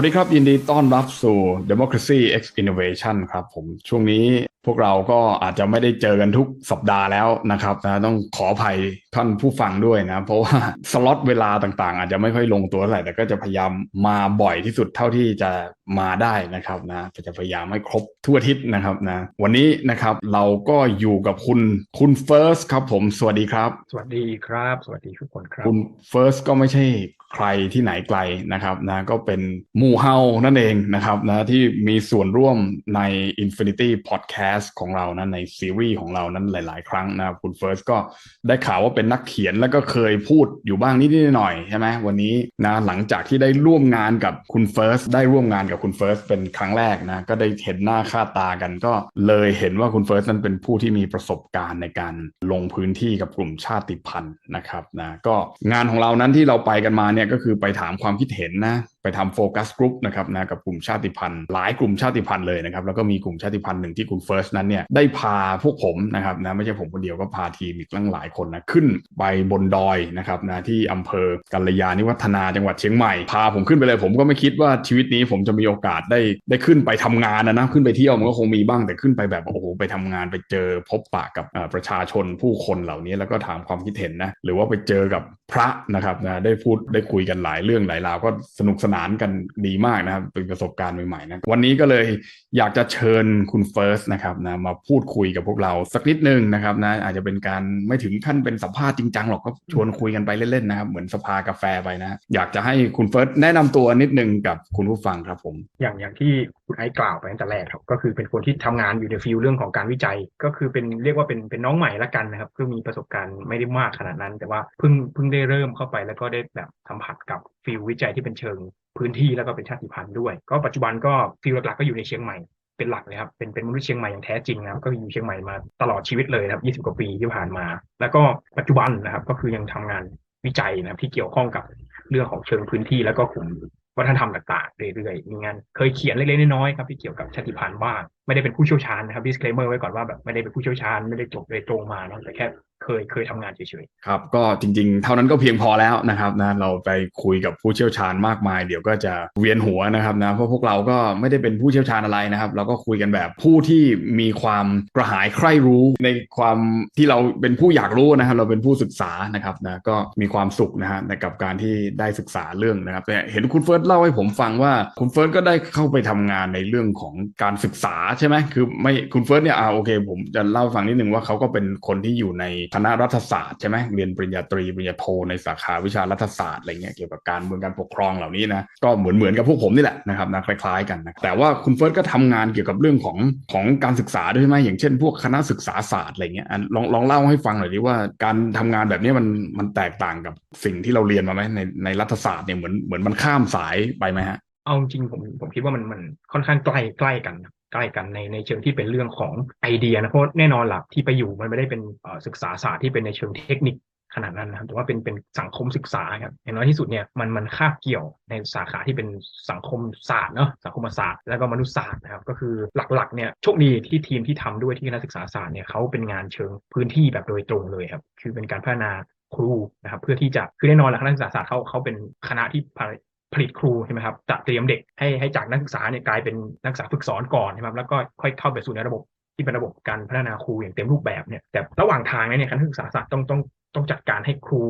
วัสดีครับ ยินดีต้อนรับสู่ Democracy X Innovation ครับผมช่วงนี้พวกเราก็อาจจะไม่ได้เจอกันทุกสัปดาห์แล้วนะครับนะต้องขออภัยท่านผู้ฟังด้วยนะ เพราะว่าสล็อตเวลาต่างๆ อาจจะไม่ค่อยลงตัวเท่าไหร่แต่ก็จะพยายามมาบ่อยที่สุดเท่าที่จะมาได้นะครับนะจะพยายามให้ครบทั่วอาทิตย์นะครับนะวันนี้นะครับเราก็อยู่กับคุณคุณเฟิร์สครับผม สวัสดีครับ สวัสดีครับ สวัสดีทุกคนครับ คุณเฟิร์สก็ไม่ใช่ ใครที่ไหนไกลนะครับนะก็เป็นมูเฮานั่นเองนะครับนะที่มีส่วนร่วมใน Infinity Podcast ของเรานะในซีรีส์ของเรานั้นหลาย ๆ ครั้งนะครับคุณเฟิร์สก็ได้ข่าวว่าเป็นนักเขียนแล้วก็เคยพูดอยู่บ้างนิดๆหน่อยใช่ไหมวันนี้นะหลังจากที่ได้ร่วมงานกับคุณเฟิร์สได้ร่วมงานกับคุณเฟิร์สเป็นครั้งแรกนะก็ได้เห็นหน้าค่าตากันก็เลยเห็นว่าคุณเฟิร์สนั้นเป็นผู้ที่มีประสบการณ์ในการลงพื้นที่กับกลุ่มชาติพันธุ์นะครับนะก็งานของเรานั้นที่เราไปกันมาเนี่ยก็คือไปถามความคิดเห็นนะไปทำโฟกัสกลุ่มนะครับนะกับกลุ่มชาติพันธุ์หลายกลุ่มชาติพันธุ์เลยนะครับแล้วก็มีกลุ่มชาติพันธุ์หนึ่งที่คุณเฟิร์สนั้นเนี่ยได้พาพวกผมนะครับนะไม่ใช่ผมคนเดียวก็พาทีมอีกตั้งหลายคนนะขึ้นไปบนดอยนะครับนะที่อำเภอกัลยาณิวัฒนาจังหวัดเชียงใหม่พาผมขึ้นไปเลย ผมก็ไม่คิดว่าชีวิตนี้ผมจะมีโอกาสได้ได้ขึ้นไปทำงานนะนะขึ้นไปเที่ยวมันก็คงมีบ้างแต่ขึ้นไปแบบโอ้โหไปทำงานไปเจอพบปะกับประชาชนผู้คนเหล่านี้แล้วก็ถามความคิดเห็นนะหรือว่าไปเจอกับพระนะครับนะได้พูดได้คุยกันหลายเรื่องหลายราวก็สนุกสนานกันดีมากนะครับเป็นประสบการณ์ใหม่ๆนะวันนี้ก็เลยอยากจะเชิญคุณเฟิร์สนะครับนะมาพูดคุยกับพวกเราสักนิดนึงนะครับนะอาจจะเป็นการไม่ถึงขั้นเป็นสัมภาษณ์จริงจังหรอกก็ชวนคุยกันไปเล่นๆนะครับเหมือนสภากาแฟไปนะ อยากจะให้คุณเฟิร์สแนะนำตัวนิดนึงกับคุณผู้ฟังครับผม อย่างอย่างที่คุณไอซ์กล่าวไปตั้งแต่แรกครับก็คือเป็นคนที่ทำงานอยู่ในฟิลเรื่องของการวิจัย ก็คือเป็นเรียกว่าเป็นเป็นน้องใหม่ละกันนะครับคือมีประสบการณ์ไม่ได้มากขนาดนั้น แต่ว่าเพิ่งเพิ่งได้เริ่มเข้าไปแล้วก็ได้แบบสัมผัสกับ ฟิลวิจัยที่เป็นเชิงพื้นที่แล้วก็เป็นชาติพันธุ์ด้วย ก็ปัจจุบันก็ฟิลหลักๆก็อยู่ในเชียงใหม่เป็นหลักเลยครับ เป็นเป็นมนุษย์เชียงใหม่อย่างแท้จริงนะครับ ก็อยู่เชียงใหม่มาตลอดชีวิตเลยครับ20 กว่าปีที่ผ่านมา แล้วก็ปัจจุบันนะครับ ก็คือยังทำงานวิจัยนะครับที่เกี่ยวข้องกับเรื่องของเชิงพื้นที่แล้วก็กลุ่มวัฒนธรรมต่างๆเรื่อยๆมีงานเคยเขียนเล็กๆน้อยๆครับที่เกี่ยวกับชาติพันธุ์บ้าง ไม่ได้เป็นผู้เชี่ยวชาญนะครับ disclaimer ไว้ก่อนว่าแบบไม่ได้เป็นผู้เชี่ยวชาญไม่ได้จบโดยตรงมาเนาะแต่แค่ เคยเคยทำงานเฉยๆครับก็จริง ๆ เท่านั้นก็เพียงพอแล้วนะครับนะเราไปคุยกับผู้เชี่ยวชาญมากมาย เดี๋ยวก็จะเวียนหัวนะครับนะเพราะพวกเราก็ไม่ได้เป็นผู้เชี่ยวชาญอะไรนะครับ เราก็คุยกันแบบผู้ที่มีความกระหายใคร่รู้ในความที่เราเป็นผู้อยากรู้นะครับ เราเป็นผู้ศึกษานะครับนะก็มีความสุขนะฮะกับการที่ได้ศึกษาเรื่องนะครับแต่เห็นคุณเฟิร์สเล่าให้ผมฟังว่าคุณเฟิร์สก็ได้เข้าไปทำงานในเรื่องของการศึกษาใช่ไหมคือไม่คุณเฟิร์สเนี่ยอ่าโอเค ผมจะเล่าฟังนิดนึงว่าเขาก็เป็นคนที่อยู่ในคณะรัฐศาสตร์ใช่ไหมเรียนปริญญาตรีปริญญาโทในสาขาวิชารัฐศาสตร์อะไรเงี้ยเกี่ยวกับการเมืองการปกครองเหล่านี้นะก็เหมือนเหมือนกับพวกผมนี่แหละนะครับนะคล้ายๆกันนะแต่ว่าคุณเฟิร์สก็ทำงานเกี่ยวกับเรื่องของของการศึกษาด้วยใช่ไหมอย่างเช่น พวกคณะศึกษาศาสตร์อะไรเงี้ยลองลองเล่าให้ฟังหน่อยดิว่าการทำงานแบบนี้มันมันแตกต่างกับสิ่งที่เราเรียนมาไหมในในรัฐศาสตร์เนี่ยเหมือนเหมือนมันข้ามสายไปไหมฮะเอาจริงผมผมคิดว่ามันมันค่อนข้างใกล้ใกล้กัน ใกล้กันในในเชิงที่เป็นเรื่องของไอเดียนะเพราะแน่นอนหลักที่ไปอยู่มันไม่ได้เป็นศึกษาศาสตร์ที่เป็นในเชิงเทคนิคขนาดนั้นนะครับแต่ว่าเป็นเป็นสังคมศึกษาครับอย่างน้อยที่สุดเนี่ยมันมันคาบเกี่ยวในสาขาที่เป็นสังคมศาสตร์เนาะสังคมศาสตร์แล้วก็มนุษยศาสตร์นะครับก็คือหลักๆเนี่ยโชคดีที่ทีมที่ทำด้วยที่คณะศึกษาศาสตร์เนี่ยเขาเป็นงานเชิงพื้นที่แบบโดยตรงเลยครับคือเป็นการพัฒนาครูนะครับเพื่อที่จะคือแน่นอนแหละคณะศึกษาศาสตร์เขาเขาเป็นคณะที่ ผลิตครูใช่ไหมครับจะเตรียมเด็กให้ให้จากนักศึกษาเนี่ยกลายเป็นนักศึกษาฝึกสอนก่อนใช่ไหมครับแล้วก็ค่อยเข้าไปสู่ในระบบที่เป็นระบบการพัฒนาครูอย่างเต็มรูปแบบเนี่ยแต่ระหว่างทางเนี่ยคณะศึกษาศาสตร์ต้องต้องต้องจัดการให้ครู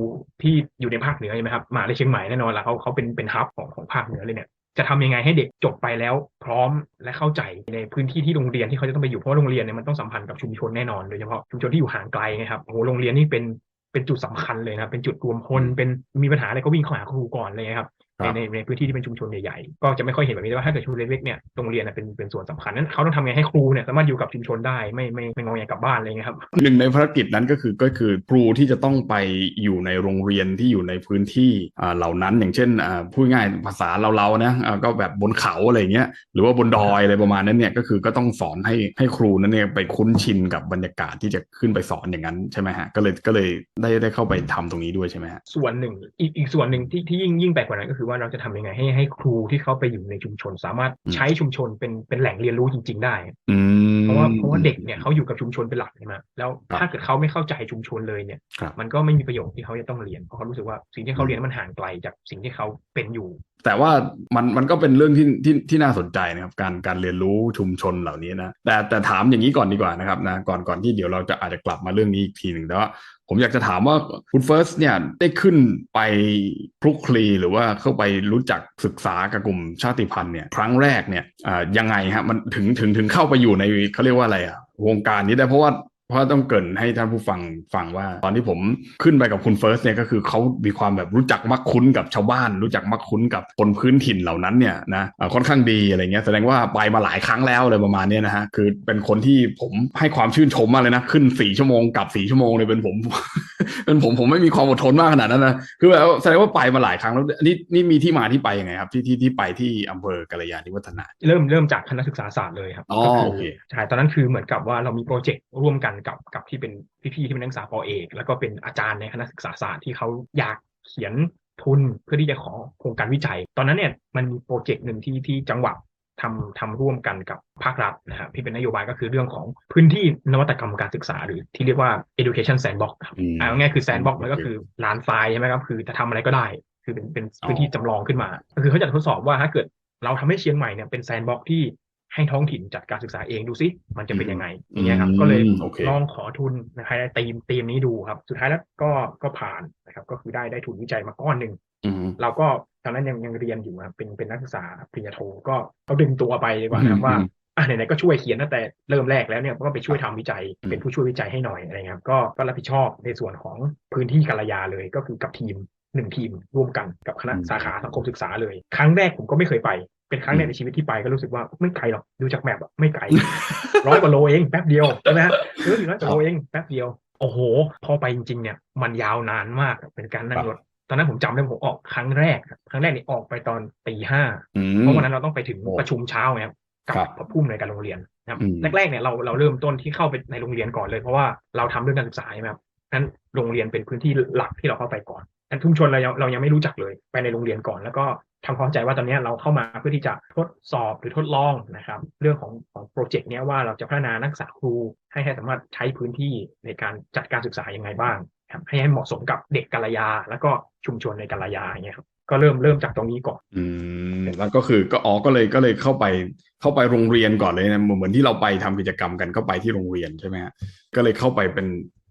ที่อยู่ในภาคเหนือใช่ไหมครับมาวิทยาลัยเชียงใหม่แน่นอนละเขาเขาเป็นเป็นฮับของของภาคเหนือเลยเนี่ยจะทำยังไงให้เด็กจบไปแล้วพร้อมและเข้าใจในพื้นที่ที่โรงเรียนที่เขาจะต้องไปอยู่เพราะว่าโรงเรียนเนี่ยมันต้องสัมพันธ์กับชุมชนแน่นอนโดยเฉพาะชุมชนที่อยู่ห่างไกลนะครับโอ้โหโรงเรียนนี่เป็นเป็นจุดสำคัญเลยนะเป็นจุดรวมพลเป็นมีปัญหาอะไรก็วิ่งเข้าหาครูก่อนเลยครับ ในบในในพื้นที่ที่เป็นชุมชนใหญ่ๆก็จะไม่ค่อยเห็นแบบนี้แต่ว่าถ้าเกิดชุมชนเล็กๆเนี่ยโรงเรียนน่ะเป็นเป็นส่วนสำคัญนั้นเขาต้องทำไงให้ครูเนี่ยสามารถอยู่กับชุมชนได้ไม่ไม่ไม่งอแงกลับบ้านอะไรเงี้ยครับหนึ่งในภารกิจนั้นก็คือก็คือครูที่จะต้องไปอยู่ในโรงเรียนที่อยู่ในพื้นที่อ่าเหล่านั้น อย่างเช่นอ่าพูดง่ายภาษาเราๆนะอ่าก็แบบบนเขาอะไรเงี้ยหรือว่าบนดอยอะไรประมาณนั้นเนี่ยก็คือก็ต้องสอนให้ให้ครูนั้นเนี่ยไปคุ้นชินกับบรรยากาศที่จะขึ้นไปสอนอย่างนั้นใช่ไหมฮะก็เลยก็เลยได้ได้เข้าไปทำตรงนี้ด้วยใช่ไหมฮะส่วนหนึ่งอีกอีกส่วนหนึ่งที่ที่ยิ่งยิ่งไปกว่านั้นก็คือว่าว่าเราจะทำยังไงให้ให้ครูที่เขาไปอยู่ในชุมชน สามารถอืมใช้ชุมชนเป็นเป็นแหล่งเรียนรู้จริง ๆ ได้อืมเพราะว่าเพราะว่าเด็กเนี่ยเขาอยู่กับชุมชนเป็นหลักใช่ไหมแล้วครับถ้าเกิดเขาไม่เข้าใจชุมชนเลยเนี่ยครับมันก็ไม่มีประโยชน์ที่เขาจะต้องเรียนเพราะเขารู้สึกว่าสิ่งที่เขาเรียนมันห่างไกลจากสิ่งที่เขาเป็นอยู่ แต่ว่ามันมันก็เป็นเรื่องที่ที่ที่น่าสนใจนะครับการการเรียนรู้ชุมชนเหล่านี้นะแต่แต่ถามอย่างนี้ก่อนดีกว่านะครับนะก่อนก่อนที่เดี๋ยวเราจะอาจจะกลับมาเรื่องนี้อีกทีหนึ่งแต่ว่า ผมอยากจะถามว่าคุณเฟิร์สเนี่ยได้ขึ้นไปพลุกคลีหรือว่าเข้าไปรู้จักศึกษากับกลุ่มชาติพันธุ์เนี่ยครั้งแรกเนี่ยอ่ายังไงฮะมันถึงถึงถึงเข้าไปอยู่ในเขาเรียกว่าอะไรอะวงการนี้ได้เพราะว่า เพราะต้องเกรินให้ท่านผู้ฟังฟังว่า ตอนที่ผมขึ้นไปกับคุณเฟิร์สเนี่ยก็คือเขามีความแบบรู้จักมักคุ้นกับชาวบ้าน รู้จักมักคุ้นกับคนพื้นถิ่นเหล่านั้นเนี่ยนะเอ่อค่อนข้างดีอะไรเงี้ยแสดงว่าไปมาหลายครั้งแล้วอะไรประมาณเนี้ยนะฮะคือเป็นคนที่ผมให้ความชื่นชมมากเลยนะ ขึ้นสี่ชั่วโมงกลับสี่ชั่วโมงเลยเป็นผม เป็นผมผมไม่มีความอดทนมากขนาดนั้นนะคือแบบแสดงว่าไปมาหลายครั้งแล้วนี่นี่มีที่มาที่ไปยังไงครับที่ที่ที่ไปที่อำเภอกาลยาณิวัฒนา เริ่มเริ่มจากคณะศึกษาศาสตร์เลยครับอ๋อก็คืโอเคใช่ตอนนั้นคือเหมือนกับว่าเรามีโปรเจกต์ร่วมกันกับกับที่เป็นพี่ๆที่เป็นนักศึกษาปอเอก แล้วก็เป็นอาจารย์ในคณะศึกษาศาสตร์ที่เขาอยากเขียนทุนเพื่อที่จะขอโครงการวิจัย ตอนนั้นเนี่ยมันมีโปรเจกต์หนึ่งที่ที่จังหวัดทำทำร่วมกันกับภาครัฐนะครับที่เป็นนโยบายก็คือเรื่องของพื้นที่นวัตกรรมการศึกษา หรือที่เรียกว่า education sandbox ครับอืมอ่าง่ายๆคือ sandbox โอเคมันก็คือลานทรายใช่ไหมครับคือจะทำอะไรก็ได้ คือเป็นเป็นอ๋อพื้นที่จำลองขึ้นมา ก็คือเขาจะทดสอบว่าถ้าเกิดเราทำให้เชียงใหม่เนี่ยเป็นแซนด์บ็อกที่ ให้ท้องถิ่นจัดการศึกษาเองดูซิมันจะเป็นยังไงอย่างเงี้ยครับ ก็เลยโอเคลองขอทุนนะครับได้ตีมตีมนี้ดูครับ สุดท้ายแล้วก็ก็ผ่านนะครับ ก็คือได้ได้ทุนวิจัยมาก้อนหนึ่งอืมเราก็ตอนนั้นยังยังเรียนอยู่ครับเป็นเป็นนักศึกษาปริญญาโทก็เขาดึงตัวไปดีกว่านะครับว่าอืมอะไหนๆก็ช่วยเขียนตั้งแต่เริ่มแรกแล้วเนี่ยก็ไปช่วยทำวิจัยอืมเป็นผู้ช่วยวิจัยให้หน่อยอะไรเงี้ยครับก็ก็รับผิดชอบในส่วนของพื้นที่กาลยาเลยก็คือกับทีมหนึ่งทีมร่วมกันกับคณะสาขาสังคมศึกษาเลย ครั้งแรกผมก็ไม่เคยไป เป็นครั้งแรกในชีวิตที่ไปก็รู้สึกว่าไม่ไกลหรอกดูจากแมปอะไม่ไกลร้อยกว่าโลเองแป๊บเดียวใช่ไหมฮะเอออยู่ร้อยกว่าโลเองแป๊บเดียวโอ้โห พอไปจริงๆเนี่ยมันยาวนานมากเป็นการนั่งรถตอนนั้นผมจำได้ผมออกครั้งแรก ครับครั้งแรกนี่ออกไปตอนตีห้าอืมเพราะวันนั้นเราต้องไปถึงโอ้ประชุมเช้าไงครับกับครับผู้อำนวยการโรงเรียนนะครับอืมแรกๆเนี่ยเราเราเริ่มต้นที่เข้าไปในโรงเรียนก่อนเลยเพราะว่าเราทำเรื่องการศึกษาใช่ไหมครับนั้นโรงเรียนเป็นพื้นที่หลักที่เราเข้าไปก่อน นั้นชุมชนเรายังเรายังไม่รู้จักเลย ไปในโรงเรียนก่อน แล้วก็ทำความเข้าใจว่าตอนนี้เราเข้ามาเพื่อที่จะทดสอบหรือทดลองนะครับ เรื่องของของโปรเจกต์นี้ว่าเราจะพัฒนานักศึกษาครูให้ให้สามารถใช้พื้นที่ในการจัดการศึกษายังไงบ้างครับให้ให้เหมาะสมกับเด็กกาลยา แล้วก็ชุมชนในกาลยาอย่างเงี้ยครับก็เริ่มเริ่มจากตรงนี้ก่อน อืมแล้วก็คือก็อ๋อก็เลยก็เลยเข้าไปเข้าไปโรงเรียนก่อนเลยนะเหมือนที่เราไปทำกิจกรรมกันก็ไปที่โรงเรียนใช่ไหมฮะก็เลยเข้าไปเป็น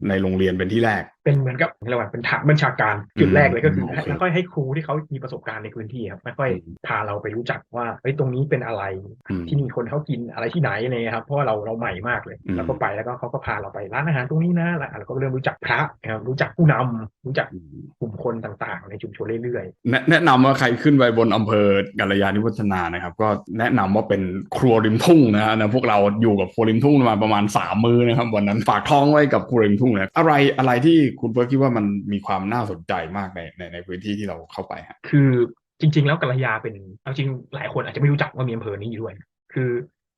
ในโรงเรียนเป็นที่แรก เป็นเหมือนกับเรียกว่าเป็นฐานบัญชาการจุดแรกเลยก็คืออืมโอเคแล้วก็ให้ครูที่เขามีประสบการณ์ในพื้นที่ครับค่อยอืมๆพาเราไปรู้จักว่าเฮ้ยตรงนี้เป็นอะไรอืมที่นี่คนเขากินอะไรที่ไหนอะไรเงี้ยครับเพราะว่าเราเราใหม่มากเลยอืมแล้วก็ไปแล้วก็เขาก็พาเราไปร้านอาหารตรงนี้นะแล้วเราก็เริ่มรู้จักพระนะครับรู้จักผู้นำรู้จักอืมกลุ่มคนต่างๆ ในชุมชนเรื่อยแนะแนะนำว่าใครขึ้นไปบนอำเภอกาลยานิวัฒนานะครับ ก็แนะนำว่าเป็นครัวริมทุ่งนะฮะนะพวกเราอยู่กับครัวริมทุ่งมาประมาณสามมือนะครับวันนั้นฝากท้องไว้กับครัวริมทุ่งเลยอะไรอะไรที่คุณเฟิร์สคิดว่ามันมีความน่าสนใจมากในในในพื้นที่ที่เราเข้าไปฮะๆคือจริง ๆ แล้วกัลยาเป็นเอาจริงหลายคนอาจจะไม่รู้จักว่ามีอำเภอนี้อยู่ด้วย คือ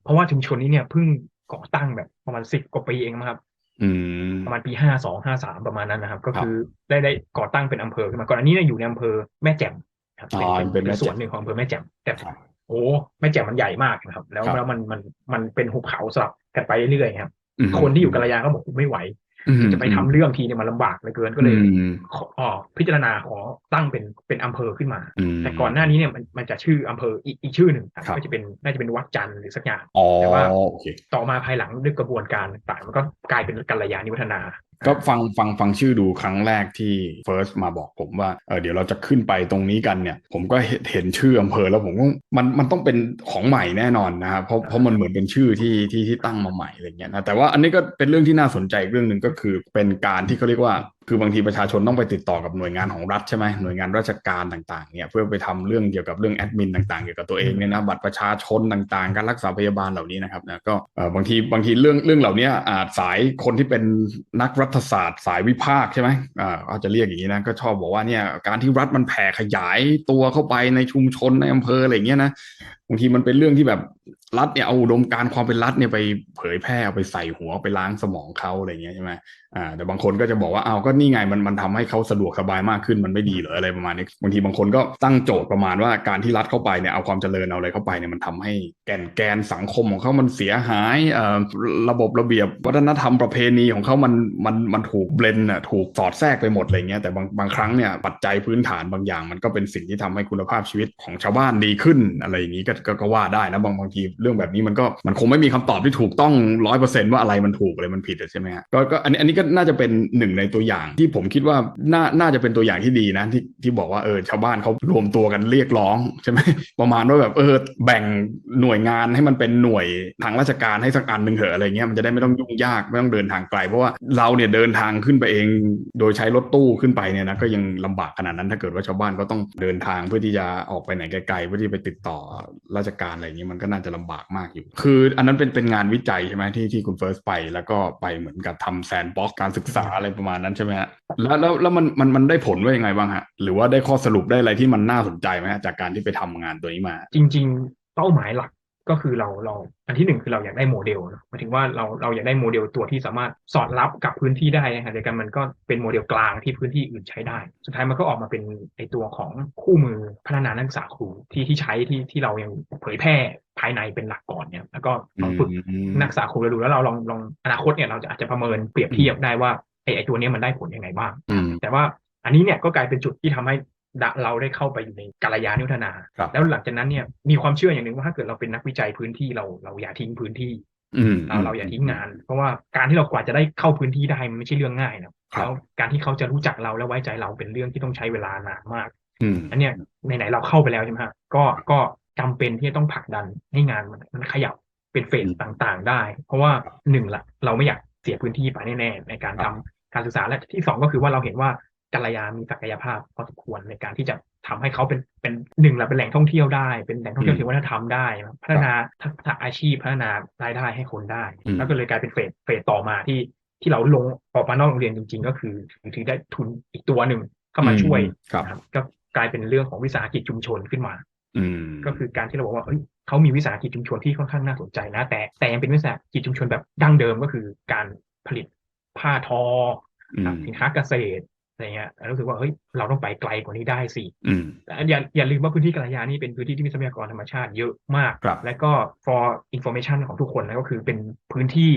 เพราะว่าชุมชนนี้เนี่ยเพิ่งก่อตั้งแบบประมาณสิบกว่าปีเองมั้งครับอืมประมาณปีห้าสองห้าสามประมาณนั้นนะครับ ก็คือได้ได้ก่อตั้งเป็นอำเภอขึ้นมาก่อนอันนี้เนี่ยอยู่ในอำเภอแม่แจ่มครับอ๋อเป็นแม่แจ่มส่วนหนึ่งของอำเภอแม่แจ่มแต่ครับโอ้แม่แจ่มมันใหญ่มากนะครับ แล้วครับแล้วมันมันมันเป็นหุบเขาสลับกันไปเรื่อยๆครับอืม คนที่อยู่กาลยาก็บอกไม่ไหวอืมจะไปทำเรื่องทีเนี่ยมันลำบากเหลือเกินก็เลยอืมขอออกพิจารณาขอตั้งเป็นเป็นอำเภอขึ้นมาอืมแต่ก่อนหน้านี้เนี่ยมันมันจะชื่ออำเภออีกอีกชื่อหนึ่งครับครับก็จะเป็นน่าจะเป็นวัดจันทร์หรือสักอย่างอ๋อแต่ว่าโอเคต่อมาภายหลังด้วยกระบวนการต่างๆมันก็กลายเป็นกัลยาณิวัฒนา ก็ฟังฟังฟังชื่อดูครั้งแรกที่เฟิร์สมาบอกผมว่าเออเดี๋ยวเราจะขึ้นไปตรงนี้กันเนี่ย ผมก็เห็นเห็นชื่ออำเภอแล้วผมก็มันมันต้องเป็นของใหม่แน่นอนนะครับเพราะเพราะมันเหมือนเป็นชื่อที่ที่ที่ตั้งมาใหม่อะไรเงี้ยนะแต่ว่าอันนี้ก็เป็นเรื่องที่น่าสนใจเรื่องหนึ่งก็คือเป็นการที่เขาเรียกว่า คือบางทีประชาชนต้องไปติดต่อกับหน่วยงานของรัฐใช่ไหมหน่วยงานราชการต่างๆเนี่ยเพื่อไปทำเรื่องเกี่ยวกับเรื่องแอดมินต่างๆเกี่ยวกับตัวเองเนี่ยนะบัตรประชาชนต่างๆ การรักษาพยาบาลเหล่านี้นะครับนะก็บางทีบางทีเรื่องเรื่องเหล่านี้อาจสายคนที่เป็นนักรัฐศาสตร์ สายวิพากษ์ใช่ไหมอ่าเขาจะเรียกอย่างนี้นะก็ชอบบอกว่าเนี่ยการที่รัฐมันแผ่ขยายตัวเข้าไปในชุมชนในอำเภออะไรอย่างเงี้ยนะบางทีมันเป็นเรื่องที่แบบ รัฐเนี่ยเอาอุดมการความเป็นรัฐเนี่ยไปเผยแพร่เอาไปใส่หัวไปล้างสมองเขาอะไรเงี้ยใช่ไหมอ่าแต่บางคนก็จะบอกว่าเอาก็นี่ไงมันมันทำให้เขาสะดวกสบายมากขึ้นมันไม่ดีหรืออะไรประมาณนี้บางทีบางคนก็ตั้งโจทย์ประมาณว่าการที่รัฐเข้าไปเนี่ยเอาความเจริญเอาอะไรเข้าไปเนี่ยมันทำให้แกนแกนสังคมของเขามันเสียหายเอ่อระบบระเบียบวัฒนธรรมประเพณีของเขามันมันมันถูกเบลนอะถูกสอดแทรกไปหมดอะไรเงี้ยแต่บางบางครั้งเนี่ยปัจจัยพื้นฐานบางอย่าง มันก็เป็นสิ่งที่ทำให้คุณภาพชีวิตของชาวบ้านดีขึ้นอะไรอย่างนี้ก็ก็ก็ว่าได้นะบางบางทีเรื่องแบบนี้มันก็มันคงไม่มีคำตอบที่ถูกต้องร้อยเปอร์เซ็นว่าอะไรมันถูกอะไรมันผิดอใช่ไหมฮะก็ก็อันนี้อันนี้ก็น่าจะเป็นหนึ่งในตัวอย่างที่ผมคิดว่าน่าน่าจะเป็นตัวอย่างที่ดีนะที่ที่บอกว่าเออชาวบ้านเขารวมตัวกันเรียกร้องใช่ไหมประมาณว่าแบบเออแบ่งหน่วยงานให้มันเป็นหน่วยทางราชการให้สักอันหนึ่งเถอะอะไรเงี้ยมันจะได้ไม่ต้องยุ่งยากไม่ต้องเดินทางไกลเพราะว่าเราเนี่ยเดินทางขึ้นไปเอง โดยใช้รถตู้ขึ้นไปเนี่ยนะก็ยังลำบากขนาดนั้นถ้าเกิดว่าชาวบ้านก็ต้องเดินทางเพื่อที่จะออกไปไหนไกลๆเพื่อที่ไปติดต่อราชการอะไรอย่างนี้มันก็น่าจะลำบากมากอยู่ คืออันนั้นเป็นเป็นงานวิจัยใช่ไหมที่ที่คุณเฟิร์สไป แล้วก็ไปเหมือนกับทำแซนบ็อกการศึกษาอะไรประมาณนั้นใช่ไหมฮะแล้วแล้วแล้วมันมันมันได้ผลว่ายังไงบ้างฮะ หรือว่าได้ข้อสรุปได้อะไรที่มันน่าสนใจไหมจากการที่ไปทำงานตัวนี้มา จริง ๆ เป้าหมายหลัก ก็คือเราเราอันที่หนึ่งคือเราอยากได้โมเดลนะหมายถึงว่าเราเราอยากได้โมเดลตัวที่สามารถสอดรับกับพื้นที่ได้นะฮะเดียวกันมันก็เป็นโมเดลกลางที่พื้นที่อื่นใช้ได้ สุดท้ายมันก็ออกมาเป็นไอตัวของคู่มือพัฒนานักศึกษาครูที่ที่ใช้ที่ที่เรายังเผยแพร่ภายในเป็นหลักก่อนเนี่ยแล้วก็ลองฝึกนักศึกษาครูเราดูแล้วเราลองลองอนาคตเนี่ยเราจะอาจจะประเมินเปรียบเทียบได้ว่าไอ้ไอ้ตัวเนี้ยมันได้ผลยังไงบ้างอืมแต่ว่าอันนี้เนี่ยก็กลายเป็นจุดที่ทำให้ดะ เราได้เข้าไปอยู่ในกาลยานุพัฒนาครับแล้วหลังจากนั้นเนี่ยมีความเชื่ออย่างหนึ่งว่าถ้าเกิดเราเป็นนักวิจัยพื้นที่เราเราอย่าทิ้งพื้นที่อืมเราเราอย่าทิ้งงาน เพราะว่าการที่เรากว่าจะได้เข้าพื้นที่ได้มันไม่ใช่เรื่องง่ายนะครับแล้วการที่เขาจะรู้จักเราและไว้ใจเราเป็นเรื่องที่ต้องใช้เวลานานมากอืมอันเนี้ยไหนๆเราเข้าไปแล้วใช่ไหมฮะก็ก็จำเป็นที่จะต้องผลักดันให้งานมันมันขยับเป็นเฟสอืมต่างๆได้ เพราะว่าหนึ่งละเราไม่อยากเสียพื้นที่ไปแน่ๆในการคทำรับการศึกษาและที่สองก็คือว่าเราเห็นว่า กัลยามีศักยภาพพอสมควรในการที่จะทำให้เขาเป็นเป็นหนึ่งละเป็นแหล่งท่องเที่ยวได้ เป็นแหล่งท่องเที่ยวเชิงวัฒนธรรมได้นะพัฒนาทักษะอาชีพพัฒนารายได้ให้คนได้อืมแล้วก็เลยกลายเป็นเฟสเฟสต่อมาที่ที่เราลงออกมานอกโรงเรียนจริง ๆ ก็คือถือได้ทุนอีกตัวหนึ่งเข้ามาช่วยครับนะครับก็กลายเป็นเรื่องของวิสาหกิจชุมชนขึ้นมาอืมก็คือการที่เราบอกว่าเอ้ยเขามีวิสาหกิจชุมชนที่ค่อนข้างน่าสนใจนะ แต่แต่ยังเป็นวิสาหกิจชุมชนแบบดั้งเดิมก็คือการผลิตผ้าทออืมสินค้าเกษตร อะไรเงี้ยรู้สึกว่าเฮ้ยเราต้องไปไกลกว่านี้ได้สิอืมแต่อย่าอย่าลืมว่าพื้นที่กัลยานี่เป็นพื้นที่ที่มีทรัพยากรธรรมชาติเยอะมากครับและก็ for information ของทุกคนนะก็คือเป็นพื้นที่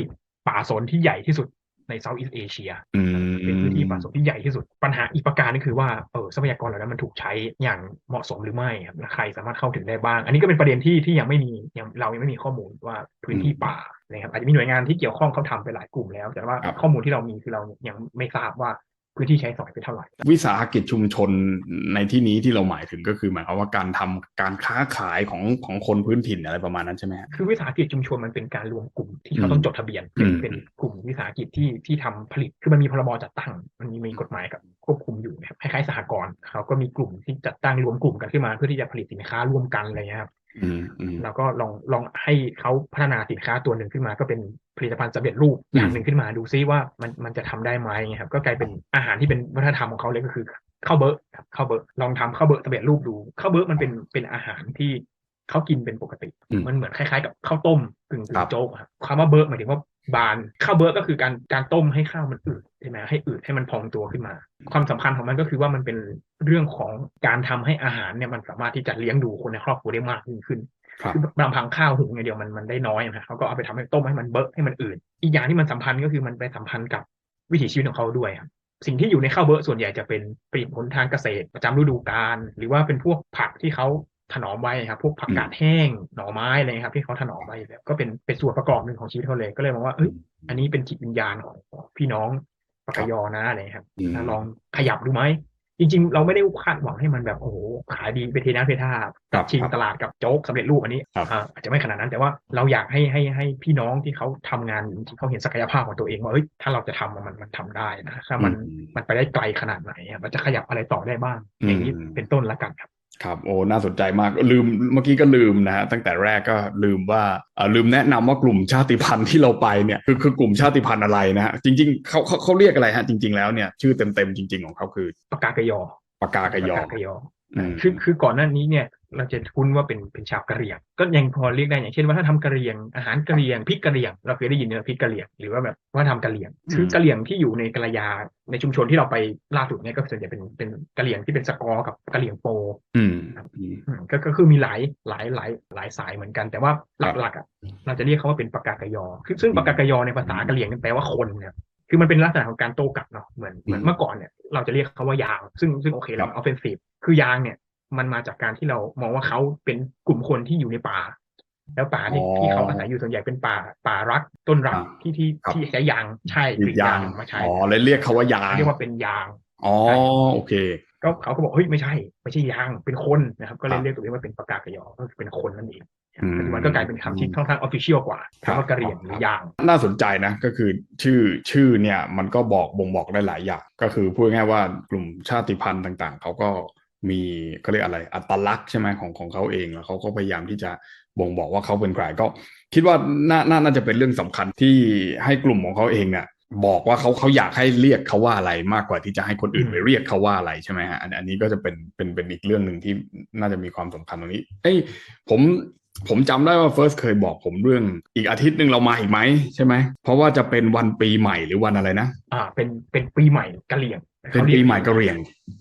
ป่าสนที่ใหญ่ที่สุดใน Southeast Asia อืมเป็นพื้นที่ป่าสนที่ใหญ่ที่สุด ปัญหาอีกประการนึงคือว่าเออทรัพยากรเหล่านั้นมันถูกใช้อย่างเหมาะสมหรือไม่ครับและใครสามารถเข้าถึงได้บ้าง อันนี้ก็เป็นประเด็นที่ที่ยังไม่มียังเรายังไม่มีข้อมูลว่าพื้นที่ป่านะครับอาจจะมีหน่วยงานที่เกี่ยวข้องเขาทำไปหลายกลุ่มแล้ว แต่ว่าครับข้อมูลที่เรามีคือเรายังไม่ทราบว่า พื้นที่ใช้สอยไปเท่าไหร่ วิสาหกิจชุมชนในที่นี้ที่เราหมายถึงก็คือหมายความว่าการทำการค้าขายของของคนพื้นถิ่นอะไรประมาณนั้นใช่ไหมฮะคือวิสาหกิจชุมชนมันเป็นการรวมกลุ่มที่เขาต้องจดทะเบียนเป็นอืมเป็นกลุ่มวิสาหกิจที่ที่ทำผลิตคือมันมีพรบจัดตั้ง มันมีมีกฎหมายกับควบคุมอยู่นะครับคล้ายๆสหกรณ์เขาก็มีกลุ่มที่จัดตั้งรวมกลุ่มกันขึ้นมา เพื่อที่จะผลิตสินค้าร่วมกันอะไรเงี้ยครับอืมอืมแล้วก็ลองลองให้เขาพัฒนาสินค้าตัวหนึ่งขึ้นมาก็เป็น ผลิตภัณฑ์สำเร็จรูปอืมอย่างหนึ่งขึ้นมาดูซิว่ามันมันจะทำได้ไหมไงครับก็กลายเป็นอาหารที่เป็นวัฒนธรรมของเขาเลยก็คือข้าวเบอร์ครับข้าวเบอร์ลองทำข้าวเบอร์สำเร็จรูปดูข้าวเบอร์มันเป็นเป็นอาหารที่เขากินเป็นปกติอืมมันเหมือนคล้ายๆ กับข้าวต้มกึ่งครักึ่บงโจ๊กอะครับคำว่าเบอร์หมายถึงว่าบานข้าวเบอร์ก็คือการการต้มให้ข้าวมันอืดใช่ไหมให้อืดให้มันพองตัวขึ้นมา ความสำคัญของมันก็คือว่ามันเป็นเรื่องของการทำให้อาหารเนี่ยมันสามารถที่จะเลี้ยงดูคนในครอบครัวได้มากยิ่งขึ้น ครับคือบางพังข้าวหุงอย่างเดียวมันมันได้น้อยนะเขาก็เอาไปทำให้ต้มให้มันเบอะให้มันอืดอีกอย่างที่มันสัมพันธ์ก็คือมันไปสัมพันธ์กับวิถีชีวิตของเขาด้วยครับสิ่งที่อยู่ในข้าวเบอะส่วนใหญ่จะเป็นผลิตผลทางเกษตรประจำฤดูกาลหรือว่าเป็นพวกผักที่เขาถนอมไว้ครับ พวกผักกาดแห้งหน่อไม้อะไรครับ ที่เขาถนอมไว้อยู่แล้วก็เป็นเป็นส่วนประกอบหนึ่งของชีวิตเขาเลยก็เลยมองว่าเอ้ยอันนี้เป็นจิตวิญญาณของของพี่น้องปากกยอนะอะไรครับอืมถ้าลองขยับดูไหมจริง ๆ เราไม่ได้คาดหวังให้มันแบบโอ้โหขายดีไปเทน้ำเทท่าครับ ชิงครับตลาดกับโจ๊กสำเร็จรูปอันนี้ครับอ่าอาจจะไม่ขนาดนั้นแต่ว่าเราอยากให้ให้ให้พี่น้องที่เขาทำงานที่เขาเห็นศักยภาพของตัวเองว่าเฮ้ยถ้าเราจะทำอะมันมันทำได้นะถ้ามันอืมมันไปได้ไกลขนาดไหนอะมันจะขยับอะไรต่อได้บ้างอย่างนี้อืมเป็นต้นละกันครับครับโอ้น่าสนใจมากลืมเมื่อกี้ก็ลืมนะฮะตั้งแต่แรกก็ลืมว่าเอ่อลืมแนะนำว่ากลุ่มชาติพันธุ์ที่เราไปเนี่ยคือคือกลุ่มชาติพันธุ์อะไรนะฮะจริงๆเขาเขาเขาเรียกอะไรฮะจริง ๆแล้วเนี่ยชื่อเต็มๆจริง ๆของเขาคือปากกากยอปากกากยอปากกากยออืมคือคือก่อนหน้านี้เนี่ย เราจะคุ้นว่าเป็นเป็นชาวกะเหรี่ยง ก็ยังพอเรียกได้อย่างเช่นว่าถ้าทำกะเหรี่ยงอาหารกะเหรี่ยงพริกกะเหรี่ยงเราเคยได้ยินเนื้อพริกกะเหรี่ยงหรือว่าแบบว่าทำกะเหรี่ยงคือกะเหรี่ยงที่อยู่ในกะลายาในชุมชนที่เราไปล่าสุดเนี่ยก็ส่วนใหญ่เป็นเป็นกะเหรี่ยงที่เป็นสกอร์กับกะเหรี่ยงโปอืมอืมอืมก็ก็คือมีหลายหลายหลายหลายสายเหมือนกัน แต่ว่าหลักๆอะเราจะเรียกเขาว่าเป็นปากากยอคือซึ่งปากากยอในภาษากะเหรี่ยงเนี่ยแปลว่าคนเนี่ยคือมันเป็นลักษณะของการโต้กลับเนาะเหมือนเหมือนเมื่อก่อนเนี่ยเราจะเรียกเขาว่ายาง ซึ่งซึ่งโอเคเราออฟเฟนซีฟคือยางเนี่ย มันมาจากการที่เรามองว่าเขาเป็นกลุ่มคนที่อยู่ในป่า แล้วป่าที่ที่เขาอาศัยอยู่ส่วนใหญ่เป็นป่าป่ารักต้นรักที่ที่ที่ใช้ยางใช่กรีกรีดดยายางงมาใช้อ๋อเลยเรียกเขาว่ายางเรียกว่าเป็นยางอ๋อโอเค ก็เขาก็บอกเฮ้ยไม่ใช่ไม่ใช่ยางเป็นคนนะครับ ก็เลครัยบเรียกตัวเองว่าเป็นปากากยอก็คือเป็นคนนั่นเองอืมปัจจุบันก็กลายเป็นคำที่ค่อนข้างออฟฟิเชียลกว่าครับคำว่ากะเหรี่ยงหรือยาง น่าสนใจนะก็คือชื่อชื่อเนี่ยมันก็บอกบ่งบอกได้หลายอย่าง ก็คือพูดง่ายๆว่ากลุ่มชาติพันธุ์ต่างๆ เขาก็ มีเขาเรียกอะไรอัตลักษณ์ใช่ไหมของของเขาเองแล้วเขาก็พยายามที่จะบ่งบอกว่าเขาเป็นใครก็ คิดว่าน่าน่าน่าจะเป็นเรื่องสำคัญที่ให้กลุ่มของเขาเองเนี่ยบอกว่าเขาเขาอยากให้เรียกเขาว่าอะไรมากกว่าที่จะให้คนอื่นไปเรียกเขาว่าอะไรใช่ไหมฮะอันอันนี้ก็จะเป็นเป็นเป็นอีกเรื่องหนึ่งที่น่าจะมีความสำคัญตรงนี้เอ้ยผมผมจำได้ว่าเฟิร์สเคยบอกผมเรื่องอีกอาทิตย์หนึ่งเรามาอีกไหมใช่ไหมเพราะว่าจะเป็นวันปีใหม่หรือวันอะไรนะ อ่าเป็นเป็นปีใหม่กะเหรี่ยง เป็นปีใหม่กะเหรี่ยง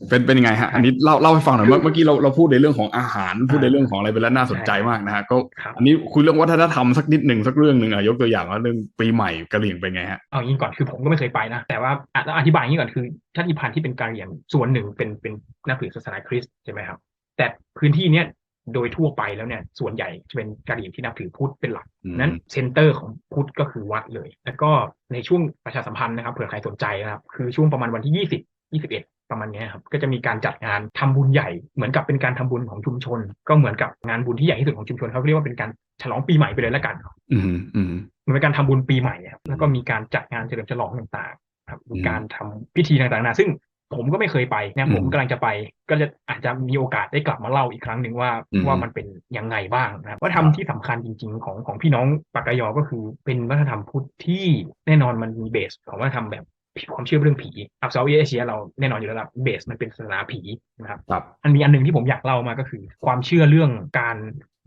เป็นเป็นยังไงฮะ อันนี้เล่าเล่าให้ฟังหน่อยเมื่อเมื่อกี้เราเราพูดในเรื่องของอาหาร พูดในเรื่องของอะไรไปแล้วน่าสนใจมากนะฮะ ก็ครับอันนี้คุยเรื่องวัฒนธรรมสักนิดหนึ่งสักเรื่องหนึ่งอะยกตัวอย่างว่าเรื่องปีใหม่กะเหรี่ยงเป็นไงฮะ เอางี้ก่อนคือผมก็ไม่เคยไปนะ แต่ว่าอะต้องอธิบายอย่างนี้ก่อนคือชาติพันธุ์ที่เป็นกะเหรี่ยงส่วนหนึ่งเป็นเป็นนับถือศาสนาคริสต์ใช่ไหมครับ แต่พื้นที่เนี้ยโดยทั่วไปแล้วเนี่ยส่วนใหญ่จะเป็นกะเหรี่ยงที่นับถือพุทธเป็นหลักอืมนั้นเซนเตอร์ของพุทธก็คือวัดเลย แล้วก็ในช่วงประชาสัมพันธ์นะครับเผื่อใครสนใจนะครับคือช่วงประมาณวันที่ 20 21 ประมาณเนี้ยครับก็จะมีการจัดงานทำบุญใหญ่เหมือนกับเป็นการทำบุญของชุมชน ก็เหมือนกับงานบุญที่ใหญ่ที่สุดของชุมชนเขาเรียกว่าเป็นการฉลองปีใหม่ไปเลยแล้วกันอืมอืมเหมือนเป็นการทำบุญปีใหม่ครับแล้วก็มีการจัดงานเฉลิมฉลองต่างๆ ครับมีการทำพิธีต่างๆนะซึ่งผมก็ไม่เคยไปนะผมกำลังจะไป ก็จะอาจจะมีโอกาสได้กลับมาเล่าอีกครั้งหนึ่งว่าว่ามันเป็นยังไงบ้างนะครับว่าทำที่สำคัญจริง ๆ ของของพี่น้องปากกยอก็คือเป็นวัฒนธรรมพุทธที่แน่นอนมันมีเบสของวัฒนธรรมแบบ ความเชื่อเรื่องผีอับเซาท์เอเชียเราแน่นอนอยู่แล้วละเบสมันเป็นศาสนาผีนะครับครับอันมีอันหนึ่งที่ผมอยากเล่ามาก็คือ ความเชื่อเรื่องการ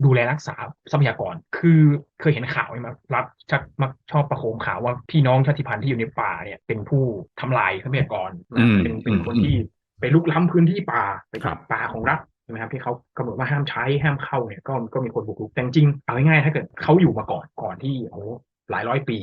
ดูแลรักษาทรัพยากร คือเคยเห็นข่าวไหมครับรัฐชักมักชอบประโคมข่าวว่าพี่น้องชาติพันธุ์ที่อยู่ในป่าเนี่ยเป็นผู้ทำลายทรัพยากรอืมเป็นเป็นอืมคนที่ไปลุกล้ำพื้นที่ป่าไปครับป่าของรัฐใช่ไหมครับที่เขากำหนดว่าห้ามใช้ห้ามเข้าเนี่ยก็ก็มีคนบุกรุกแต่จริงๆเอาง่ายๆถ้าเกิดเขาอยู่มาก่อนก่อนที่โอ้โหหลายร้อยปี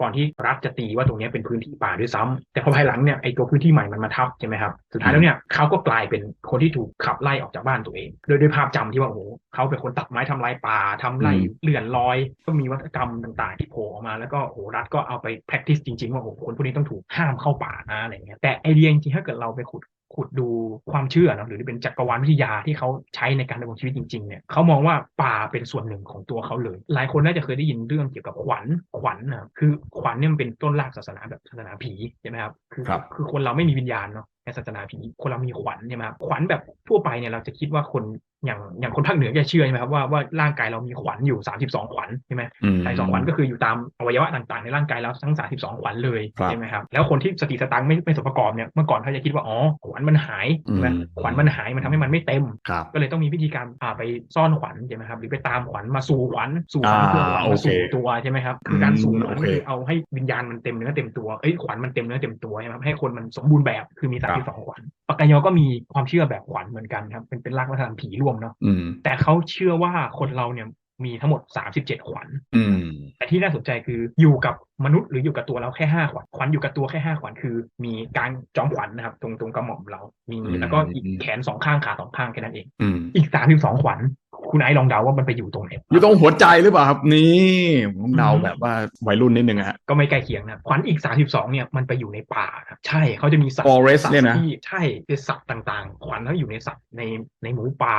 ก่อนที่รัฐจะตีว่าตรงเนี้ยเป็นพื้นที่ป่าด้วยซ้ำแต่พอภายหลังเนี่ยไอตัวพื้นที่ใหม่มันมาทับใช่ไหมครับสุดท้ายแล้วเนี่ยเขาก็กลายเป็นคนที่ถูกขับไล่ออกจากบ้านตัวเองโดยด้วยภาพจำที่ว่าโอ้โหเขาเป็นคนตัดไม้ทำลายป่าทำไร่อืมเลื่อนลอย ก็มีวัฒกรรมต่างๆ ที่โผล่ออกมาแล้วก็โอ้โหรัฐก็เอาไป practice จริงๆ ว่าโอ้โหคนพวกนี้ต้องถูกห้ามเข้าป่านะอะไรเงี้ยแต่ไอเดียจริงๆถ้าเกิดเราไปขุด ขุดดูความเชื่อเนอะหรือเป็นจักรวาลวิทยาที่เขาใช้ในการดำรงชีวิตจริงๆเนี่ยเขามองว่าป่าเป็นส่วนหนึ่งของตัวเขาเลย หลายคนน่าจะเคยได้ยินเรื่องเกี่ยวกับขวัญขวัญนะครับคือขวัญเนี่ยมันเป็นต้นรากศาสนาแบบศาสนาผีใช่ไหมครับคือครับคือคนเราไม่มีวิญญาณเนาะในศาสนาผีคนเรามีขวัญใช่ไหมครับขวัญแบบทั่วไปเนี่ยเราจะคิดว่าคน อย่างอย่างคนภาคเหนือจะเชื่อใช่ไหมครับว่าว่าร่างกายเรามีขวัญอยู่32ขวัญใช่ไหมอืมสายสองขวัญก็คืออยู่ตามอวัยวะต่างๆ ในร่างกายเราทั้ง32ขวัญเลยครับใช่ไหมครับแล้วคนที่สติสตังค์ไม่ไม่สมประกอบเนี่ยเมื่อก่อนเขาจะคิดว่าอ๋อขวัญมันหายใช่ไหมอืมขวัญมันหายมันทำให้มันไม่เต็มครับก็เลยต้องมีวิธีการอ่าไปซ่อนขวัญใช่ไหมครับหรือไปตามขวัญมาสู่ขวัญสู่ขวัญอ่าเพื่อขวัญโอมาเคสู่ตัวใช่ไหมครับคือการสู่ขวัญอืมโอเคคือเอาให้วิญญาณมันเต็มเนื้อเต็มตัวเอ้ยขวัญมันเต็มเนื้อเต็มตัวใช่ไหมครับให้คนมันสมบูรณ์แบบคือมีครับ32ขวัญ ปากกายอก็มีความเชื่อแบบขวัญเหมือนกันครับ เป็นเป็นรากวัฒนธรรมผีร่วมเนาะอืมแต่เขาเชื่อว่าคนเราเนี่ยมีทั้งหมด37ขวัญอืมแต่ที่น่าสนใจคืออยู่กับมนุษย์หรืออยู่กับตัวเราแค่ห้าขวัญขวัญอยู่กับตัวแค่ห้าขวัญคือ มีการจอมขวัญนะครับ ตรงตรงกระหม่อมเรา มีอืมแล้วก็อีกแขนสองข้างขาสองข้างแค่นั้นเองอืมอีกสามสิบสองขวัญ คุณไอ้ลองเดาว่ามันไปอยู่ตรงไหนอยู่ตรงหัวใจหรือเปล่าครับ นี่ผมเดาอืมแบบว่าวัยรุ่นนิดนึงอะฮะก็ไม่ใกล้เคียงนะขวัญอีกสามสิบสองเนี่ยมันไปอยู่ในป่าครับใช่เขาจะมีสัตว์ Forest สัตว์เนี่ยนะที่ใช่เป็นสัตว์ต่างๆขวัญเขาอยู่ในสัตว์ในในหมูป่า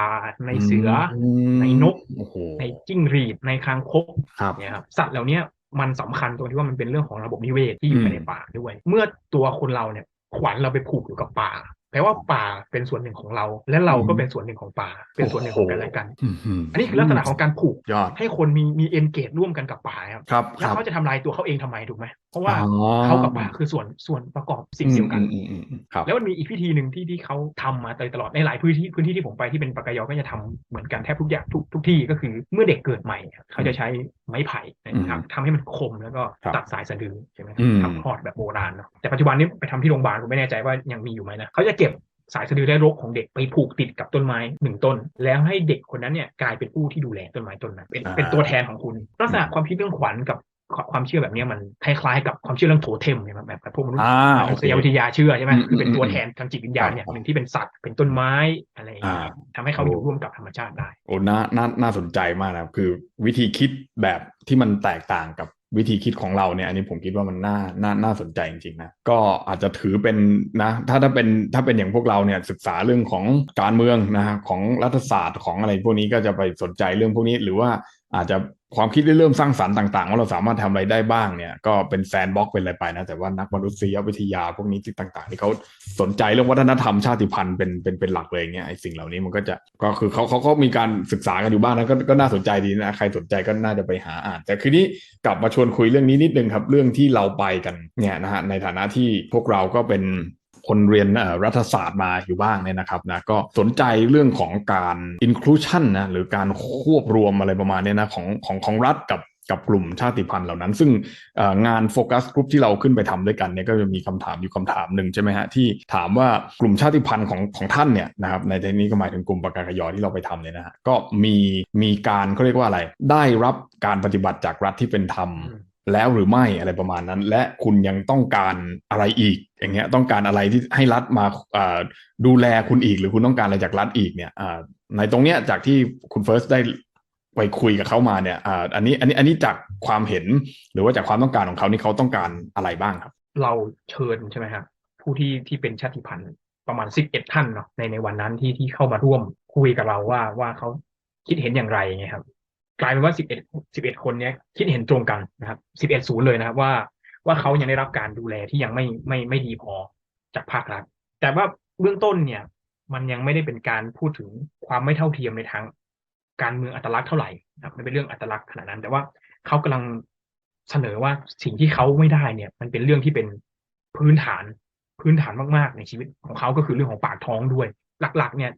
ในเสืออมในนกโอ้โหในจิ้งหรีดในคางคกครับเนี่ยครับสัตว์เหล่าเนี้ยมันสำคัญตรงที่ว่ามันเป็นเรื่องของระบบนิเวศที่อยู่อืมภายในป่าด้วย เมื่อตัวคนเราเนี่ยขวัญเราไปผูกอยู่กับป่า แปลว่าป่าเป็นส่วนหนึ่งของเรา และเราก็เป็นส่วนหนึ่งของป่า เป็นส่วนหนึ่งของกันและกันมอันนี้คือลักษณะของการผูกยอดให้คนมีมีเอนเกจร่วมกันกับป่าครับครับคแล้วรับเขาจะทำลายตัวเขาเองทำไมถูกไหมเพราะว่าอ๋อเขากับป่าคือส่วนส่วนประกอบสิ่งเดียวกันอืมอืมอืมอืมครับแล้วมันมีอีกพิธีหนึ่งที่ที่เขาทำมาโดยตลอดในหลายพื้นที่พื้นที่ที่ผมไปที่เป็นปากกายอก็จะทำเหมือนกันแทบทุกอย่างทุกทุกที่ก็คือเมื่อเด็กเกิดใหม่ครับเขาจะใช้ไม้ไผ่นะครับอืมทำให้มันคมแล้วก็ครับตัดสายสะดือใช่ไหมอืมทำคลอดแบบโบราณเนาะแต่ปัจจุบันนี้ไปทำที่โรงพยาบาลผมไม่แน่ใจว่ายังมีอยู่ไหมนะเขาจะเก็บสายสะดือได้รกของเด็กไปผูกติดกับต้นไม้หนึ่งต้น แล้วให้เด็กคนนั้นเนี่ยกลายเป็นผู้ที่ดูแลต้นไม้ต้นนั้นเป็นอ่าเป็นตัวแทนของคุณลักษณะความคิดเรื่องขวัญกับ ความเชื่อแบบเนี้ยมันคล้ายๆกับความเชื่อเรื่องโถเทมเนี่ยครับแบบแบบพวกมนุษย์อ่าทาโองเคสยามวิทยาเชื่อใช่ไหมอืมคือเป็นตัวอืมแทนทางจิตวิญญาณอย่างครับหนึ่งที่เป็นสัตว์เป็นต้นไม้อะไรอย่างเงี้ยอ่าทำให้เขาอยู่ร่วมกับธรรมชาติได้ โอ้น่าน่าน่าสนใจมากนะครับคือวิธีคิดแบบที่มันแตกต่างกับวิธีคิดของเราเนี่ยอันนี้ผมคิดว่ามันน่าน่าน่าสนใจจริงๆนะก็อาจจะถือเป็นนะถ้าถ้าเป็นถ้าเป็นอย่างพวกเราเนี่ยศึกษาเรื่องของการเมืองนะฮะของรัฐศาสตร์ของอะไรพวกนี้ก็จะไปสนใจเรื่องพวกนี้หรือว่าอาจจะ ความคิดเริ่มสร้างสรรค์ต่างๆ ว่าเราสามารถทำอะไรได้บ้างเนี่ย ก็เป็นแซนบ็อกเป็นอะไรไปนะ แต่ว่านักมนุษยวิทยาพวกนี้ที่ต่าง ๆ ที่เขาสนใจเรื่องวัฒนธรรมชาติพันธุ์เป็นเป็นเป็นหลักเลยอย่างเงี้ยไอ้สิ่งเหล่านี้มันก็จะก็คือเขาเขาก็มีการศึกษากันอยู่บ้างนะก็ก็น่าสนใจดีนะใครสนใจก็น่าจะไปหาอ่าน แต่คืนนี้กลับมาชวนคุยเรื่องนี้นิดนึงครับ เรื่องที่เราไปกันเนี่ยนะฮะในฐานะที่พวกเราก็เป็น คนเรียนรัฐศาสตร์มาอยู่บ้างเนี่ยนะครับนะก็สนใจเรื่องของการ inclusion นะหรือการควบรวมอะไรประมาณเนี้ยนะของของของรัฐกับกับกลุ่มชาติพันธุ์เหล่านั้น ซึ่งงานโฟกัสกลุ่มที่เราขึ้นไปทำด้วยกันเนี่ยก็จะมีคำถามอยู่คำถามหนึ่งใช่ไหมฮะที่ถามว่ากลุ่มชาติพันธุ์ของของท่านเนี่ยนะครับในที่นี้ก็หมายถึงกลุ่มปากากยอที่เราไปทำเนี่ยนะฮะก็มีมีการเขาเรียกว่าอะไร ได้รับการปฏิบัติจากรัฐที่เป็นธรรม แล้วหรือไม่อะไรประมาณนั้น และคุณยังต้องการอะไรอีก อย่างเงี้ยต้องการอะไรที่ให้รัฐมาดูแลคุณอีก หรือคุณต้องการอะไรจากรัฐอีกเนี่ยในตรงเนี้ยจากที่คุณเฟิร์สได้ไปคุยกับเขามาเนี่ยอันนี้อันนี้อันนี้จากความเห็นหรือว่าจากความต้องการของเขานี่เขาต้องการอะไรบ้างครับ เราเชิญใช่ไหมครับผู้ที่ที่เป็นชาติพันธุ์ประมาณสิบเอ็ดท่านเนาะในในวันนั้นที่ที่เข้ามาร่วมคุยกับเราว่าว่าเขาคิดเห็นอย่างไรไงครับ กลายเป็นว่าสิบเอ็ดสิบเอ็ดคนเนี้ยคิดเห็นตรงกันนะครับสิบเอ็ดศูนย์เลยนะครับ ว่าว่าเขายังได้รับการดูแลที่ยังไม่ไม่ไม่ดีพอจากภาครัฐ แต่ว่าเบื้องต้นเนี่ย มันยังไม่ได้เป็นการพูดถึงความไม่เท่าเทียมในทางการเมืองอัตลักษณ์เท่าไหร่นะครับไมันเป็นเรื่องอัตลักษณ์ขนาดนั้น แต่ว่าเขากำลังเสนอว่าสิ่งที่เขาไม่ได้เนี่ย มันเป็นเรื่องที่เป็นพื้นฐานพื้นฐานมากๆ ในชีวิตของเขาก็คือเรื่องของปากท้องด้วย หลัก ๆ เนี่ย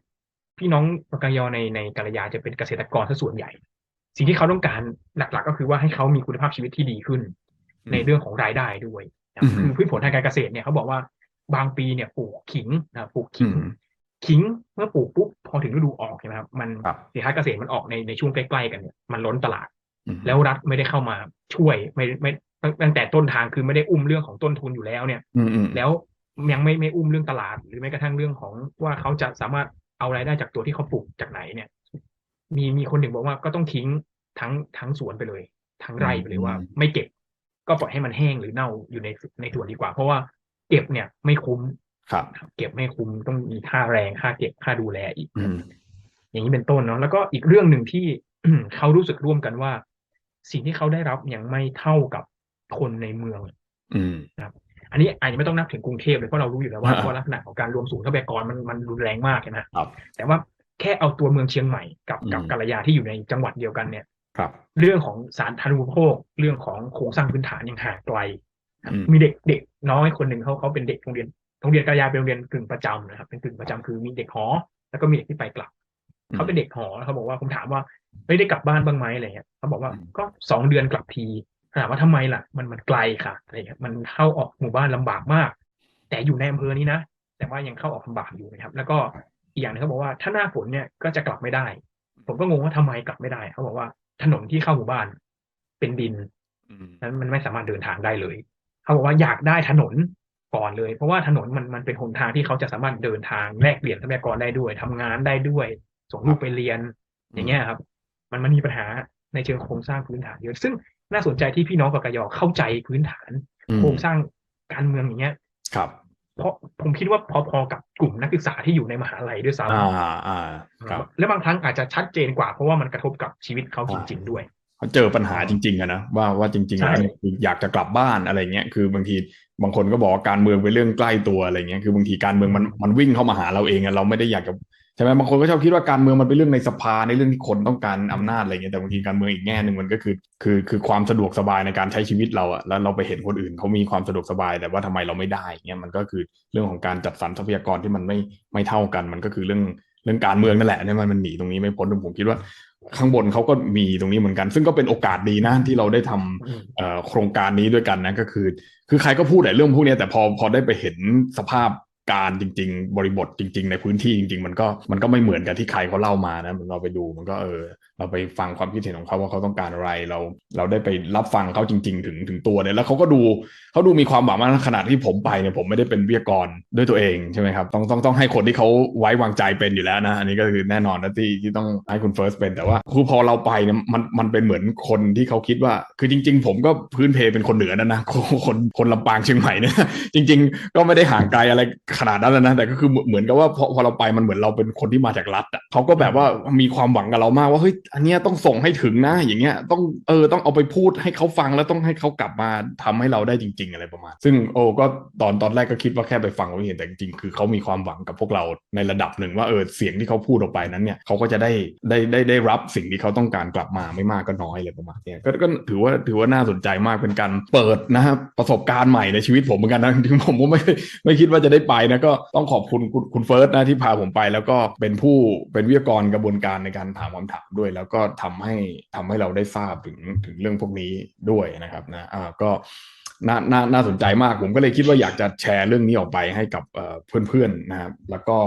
พี่น้องปากยอในในกาลยาจะเป็นเกษตรกรซะส่วนใหญ่ สิ่งที่เขาต้องการหลักๆ ก็คือว่าให้เขามีคุณภาพชีวิตที่ดีขึ้นอืมในเรื่องของรายได้ด้วยนะอืมคือพืชผลทางการเกษตรเนี่ยเขาบอกว่าบางปีเนี่ยปลูกขิงนะปลูกขิงอืมขิงเมื่อปลูกปุ๊บพอถึงฤดูออกใช่ไหมครับมันครับสินค้าเกษตรมันออกในในช่วงใกล้ๆกันเนี่ยมันล้นตลาดอืมแล้วรัฐไม่ได้เข้ามาช่วยไม่ไม่ตั้งตั้งแต่ต้นทางคือไม่ได้อุ้มเรื่องของต้นทุนอยู่แล้วเนี่ยอืมอืมแล้วยังไม่ไม่อุ้มเรื่องตลาด หรือแม้กระทั่งเรื่องของว่าเขาจะสามารถเอารายได้จากตัวที่เขาปลูกจากไหนเนี่ย มีมีคนหนึ่งบอกว่าก็ต้องทิ้งทั้งทั้งสวนไปเลย ทั้งไร่ไปเลยว่า ไม่เก็บ ก็ปล่อยให้มันแห้งหรือเน่าอยู่ในในสวนดีกว่า เพราะว่าเก็บเนี่ยไม่คุ้มครับ เก็บไม่คุ้มต้องมีค่าแรงค่าเก็บค่าดูแลอีกอืมอย่างนี้เป็นต้นเนาะแล้วก็อีกเรื่องหนึ่งที่เขารู้สึกร่วมกันว่า สิ่งที่เขาได้รับยังไม่เท่ากับคนในเมืองอืมอันนี้อาจจะไม่ต้องนับถึงกรุงเทพเลยเพราะเรารู้อยู่แล้วว่าอ่าว่าลักษณะของการรวมศูนย์ทรัพยากรมันมันรุนแรงมากใช่ไหมครับแต่ว่า แค่เอาตัวเมืองเชียงใหม่กับอืมกับกาลยาที่อยู่ในจังหวัดเดียวกันเนี่ยครับ เรื่องของสารธานุปโภคเรื่องของโครงสร้างพื้นฐานยังห่างไกลอืมมีเด็กเด็กน้อยคนหนึ่งเขาเขาเป็นเด็กโรงเรียนโรงเรียนกาลยาเป็นโรงเรียนกึ่งประจำนะครับ เป็นกึ่งประจำคือมีเด็กหอ แล้วก็มีเด็กที่ไปกลับอืมเขาเป็นเด็กหอแล้วเขาบอกว่าผมถามว่าไม่ได้กลับบ้านบ้างไหมอะไรเงี้ยเขาบอกว่าอืมก็สองเดือนกลับทีถามว่าทำไมล่ะ มันมันไกลค่ะอะไรเงี้ยมันเข้าออกหมู่บ้านลำบากมาก แต่อยู่ในอำเภอนี้นะแต่ว่ายังเข้าออกลำบากอยู่นะครับ แล้วก็ อีกอย่างหนึงเขาบอกว่าถ้าหน้าฝนเนี่ยก็จะกลับไม่ได้ ผมก็งงว่าทำไมกลับไม่ได้เขาบอกว่าถนนที่เข้าหมู่บ้าน เป็นดินอืมนั้นมันไม่สามารถเดินทางได้เลยเขาบอกว่าอยากได้ถนนก่อนเลย เพราะว่าถนนมันมันเป็นหนทางที่เขาจะสามารถเดินทางแลกเปลี่ยนทรัพยากรได้ด้วยทำงานได้ด้วย ส่งลูกไปเรียน อย่างเงี้ยครับ มันมันมีปัญหาในเชิงโครงสร้างพื้นฐานเยอะซึ่งน่าสนใจที่พี่น้องปากกยอเข้าใจพื้นฐานอืมโครงสร้างการเมืองอย่างเงี้ย ครับ เพราะผมคิดว่าพอๆกับกลุ่มนักศึกษาที่อยู่ในมหาลัยด้วยซ้อ่าอ่าครับำและบางครั้งอาจจะชัดเจนกว่าเพราะว่ามันกระทบกับชีวิตเขาจริง ๆ ด้วยเขาเจอปัญหาจริงๆอะนะว่าว่าจริงๆใช่แล้วอยากจะกลับบ้านอะไรเงี้ยคือบางทีบางคนก็บอกว่าการเมืองเป็นเรื่องใกล้ตัวอะไรเงี้ยคือบางทีการเมืองมันมันวิ่งเข้ามาหาเราเองอะเราไม่ได้อยากจะ ช่ไหมบางคนก็ชอบคิดว่าการเมืองมันเป็นเรื่องในสภาในเรื่องที่คนต้องการอำนาจอะไรเงี้ยแต่บางทีการเมืองอีกแง่หนึ่งมันก็คือคือคือความสะดวกสบายในการใช้ชีวิตเราอะแล้วเราไปเห็นคนอื่นเขามีความสะดวกสบาย แต่ว่าทำไมเราไม่ได้เงี้ยมันก็คือเรื่องของการจัดสรรทรัพยากรที่มันไม่ไม่เท่ากัน มันก็คือเรื่องเรื่องการเมืองนั่นแหละเนี่ยมันมันหนีตรงนี้ไม่พ้นผมคิดว่าข้างบนเขาก็มีตรงนี้เหมือนกัน ซึ่งก็เป็นโอกาสดีนะที่เราได้ทำอืมเอ่อโครงการนี้ด้วยกันนะก็คือ คือใครก็พูดแต่เรื่องพวกเนี้ยแต่พอพอได้ไปเห็นสภาพ การจริง ๆ บริบทจริง ๆ ในพื้นที่จริง ๆ มันก็มันก็ไม่เหมือนกับที่ใครเขาเล่ามานะเราไปดูมันก็เออ เราไปฟังความคิดเห็นของเขาว่าเขาต้องการอะไรเรา เราได้ไปรับฟังเขาจริง ๆ ถึงถึงตัวเนี่ยแล้วเขาก็ดูเขาดูมีความหวังมากขนาดที่ผมไปเนี่ยผมไม่ได้เป็นวิทยากรด้วยตัวเองใช่ไหมครับต้องต้องต้องให้คนที่เขาไว้วางใจเป็นอยู่แล้วนะอันนี้ก็คือแน่นอนนะที่ที่ต้องให้คุณเฟิร์สเป็นแต่ว่าคือพอเราไปเนี่ยมันมันเป็นเหมือนคนที่เขาคิดว่า คือจริง ๆ ผมก็พื้นเพเป็นคนเหนือนะนะคนคนลำปางเชียงใหม่เนี่ยจริง ๆ ก็ไม่ได้ห่างไกลอะไรขนาดนั้นนะแต่ก็คือเหมือนกับว่าพอพอเราไปมันเหมือนเราเป็นคนที่มาจากรัฐอะเขาก็แบบว่ามีความหวังกับเรามากว่าเฮ้ยอันเนี้ยต้องส่งให้ถึงนะ อย่างเงี้ย ต้องเออต้องเอาไปพูดให้เขาฟังแล้วต้องให้เขากลับมาทำให้เราได้จริง ๆ อะไรประมาณ ซึ่งโอ้ก็ตอนตอนแรกก็คิดว่าแค่ไปฟังก็ไม่เห็นแต่จริงๆคือเขามีความหวังกับพวกเราในระดับหนึ่งว่าเออเสียงที่เขาพูดออกไปนั้นเนี่ยเขาก็จะได้ได้ได้ได้รับสิ่งที่เขาต้องการกลับมาไม่มากก็น้อยอะไรประมาณเนี้ยก็ก็ถือว่าถือว่าน่าสนใจมากเป็นการเปิดนะครับประสบการณ์ใหม่ในชีวิตผมเหมือนกันนะจริงผมก็ไม่ไม่คิดว่าจะได้ไปนะก็ต้องขอบคุณคุณคุณเฟิร์สนะที่พาผมไป แล้วก็เป็นผู้เป็นวิทยากรกระบวนการในการถามคำถามด้วยแล้วก็ทำให้ทำให้เราได้ทราบถึงถึงเรื่องพวกนี้ด้วยนะครับนะอ่าก็น่าน่าน่าสนใจมากผมก็เลยคิดว่าอยากจะแชร์เรื่องนี้ออกไปให้กับเอ่อเพื่อนๆนะครับแล้วก็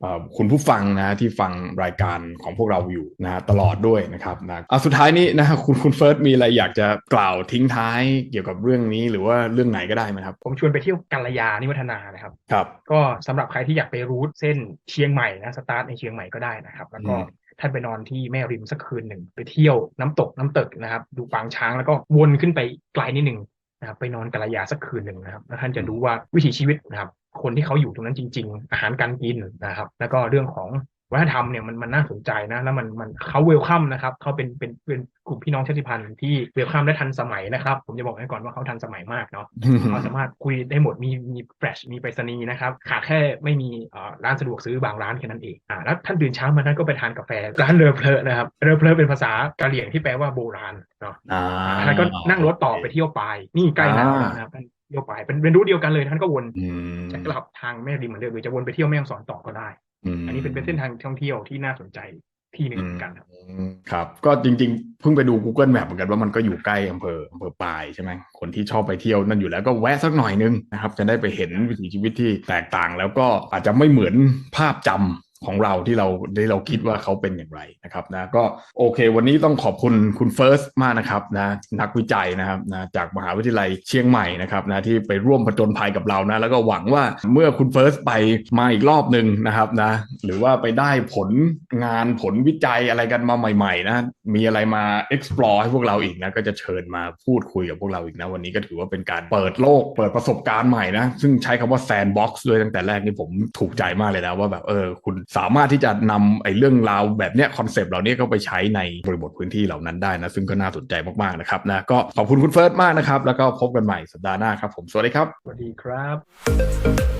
เอ่อคุณผู้ฟังนะที่ฟังรายการของพวกเราอยู่นะฮะตลอดด้วยนะครับนะอะสุดท้ายนี้นะครับคุณคุณเฟิร์สมีอะไรอยากจะกล่าวทิ้งท้ายเกี่ยวกับเรื่องนี้หรือว่าเรื่องไหนก็ได้ไหมครับ ผมชวนไปเที่ยวกัลยานิวัฒนานะครับครับ ก็สำหรับใครที่อยากไปรูทเส้นเชียงใหม่นะสตาร์ทในเชียงใหม่ก็ได้นะครับ แล้วก็อืม ท่านไปนอนที่แม่ริมสักคืนหนึ่งไปเที่ยวน้ำตกน้ำตึกนะครับ ดูปางช้างแล้วก็วนขึ้นไปไกลนิดหนึ่งนะครับไปนอนกัลยาสักคืนหนึ่งนะครับแล้วท่านจะรู้ว่าวิถีชีวิตนะครับ คนที่เขาอยู่ตรงนั้นจริง ๆ อาหารการกินนะครับ แล้วก็เรื่องของ วัฒนธรรมเนี่ยมันมันน่าสนใจนะแล้วมันมันเขาเวลคัมนะครับเขาเป็นเป็นเป็นกลุ่มพี่น้องชาติพันธุ์ที่เวลคัมและทันสมัยนะครับ ผมจะบอกให้ก่อนว่าเขาทันสมัยมากเนาะเขาสามารถคุยได้หมดมีมีแฟลชมีไปรษณีย์นะครับขาดแค่ไม่มีเอ่อร้านสะดวกซื้อบางร้านแค่นั้นเองอ่าแล้วท่านตื่นเช้ามาท่านก็ไปทานกาแฟร้านเรือเพลอะนะครับเรือเพลอะเป็นภาษากะเหรี่ยงที่แปลว่าโบราณเนาะอ่าท่านก็นั่งรถต่อไปเที่ยวปายนี่ใกล้หนาวแล้วนะครับท่านเที่ยวปายเป็นเป็นรูทเดียวกันเลยท่านก็วนอืมจะกลับทางแม่ริมเหมือนเดิมหรือจะวนไปเที่ยวแม่ฮ่องสอนต่อก็ได้ม อันนี้เป็นเป็นเส้นทางท่องเที่ยวที่น่าสนใจที่หนึ่งเหมือนกันครับอืมครับ ก็จริงๆ เพิ่งไปดู Google Map เหมือนกันว่ามันก็อยู่ใกล้อำเภออำเภอปายใช่ไหมคนที่ชอบไปเที่ยวนั่นอยู่แล้วก็แวะสักหน่อยนึงนะครับ จะได้ไปเห็นวิถีชีวิตที่แตกต่าง แล้วก็อาจจะไม่เหมือนภาพจำ ของเราที่เราที่เราคิดว่าเขาเป็นอย่างไรนะครับนะก็โอเค วันนี้ต้องขอบคุณคุณเฟิร์สมากนะครับนะนักวิจัยนะครับนะจากมหาวิทยาลัยเชียงใหม่นะครับนะที่ไปร่วมผจญภัยกับเรานะแล้วก็หวังว่าเมื่อคุณเฟิร์สไปมาอีกรอบหนึ่งนะครับนะหรือว่าไปได้ผลงานผลวิจัยอะไรกันมาใหม่ๆนะมีอะไรมา explore ให้พวกเราอีกนะก็จะเชิญมาพูดคุยกับพวกเราอีกนะวันนี้ก็ถือว่าเป็นการเปิดโลก เปิดประสบการณ์ใหม่นะซึ่งใช้คำว่า sandbox ด้วยตั้งแต่แรกนี่ผมถูกใจมากเลยนะว่าแบบเออคุณสามารถที่จะนำไอ้เรื่องราวแบบเนี้ยคอนเซปต์เหล่านี้ก็ไปใช้ในบริบทพื้นที่เหล่านั้นได้นะซึ่งก็น่าสนใจมากๆนะครับนะก็ขอบคุณคุณเฟิร์สมากนะครับ แล้วก็พบกันใหม่สัปดาห์หน้าครับผมสวัสดีครับสวัสดีครับ